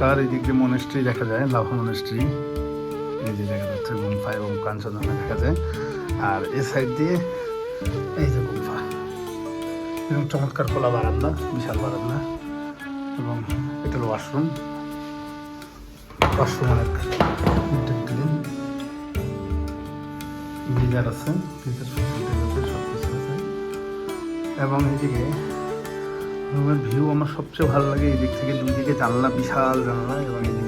চমৎকার এই দিক দিয়ে মনেস্ট্রি দেখা যায়? লাভা মনেস্ট্রি এই যে দেখা যাচ্ছে গুম্ফা এবং কাঞ্চনজঙ্ঘা দেখা যায়। আর এ সাইড দিয়ে এই যে গুম্ফা। এবং চমৎকার খোলা বারান্দা, বিশাল বারান্দা। এবং এটা হলো ওয়াশরুম ওয়াশরুম অনেক গিজার আছে। গিজার সব কিছু আছে। এবং এইদিকে রুমের ভিউ আমার সবচেয়ে ভালো লাগে এই দিক থেকে। দুই দিকে জানলা, বিশাল জানলা এবং কাঞ্চনজঙ্ঘা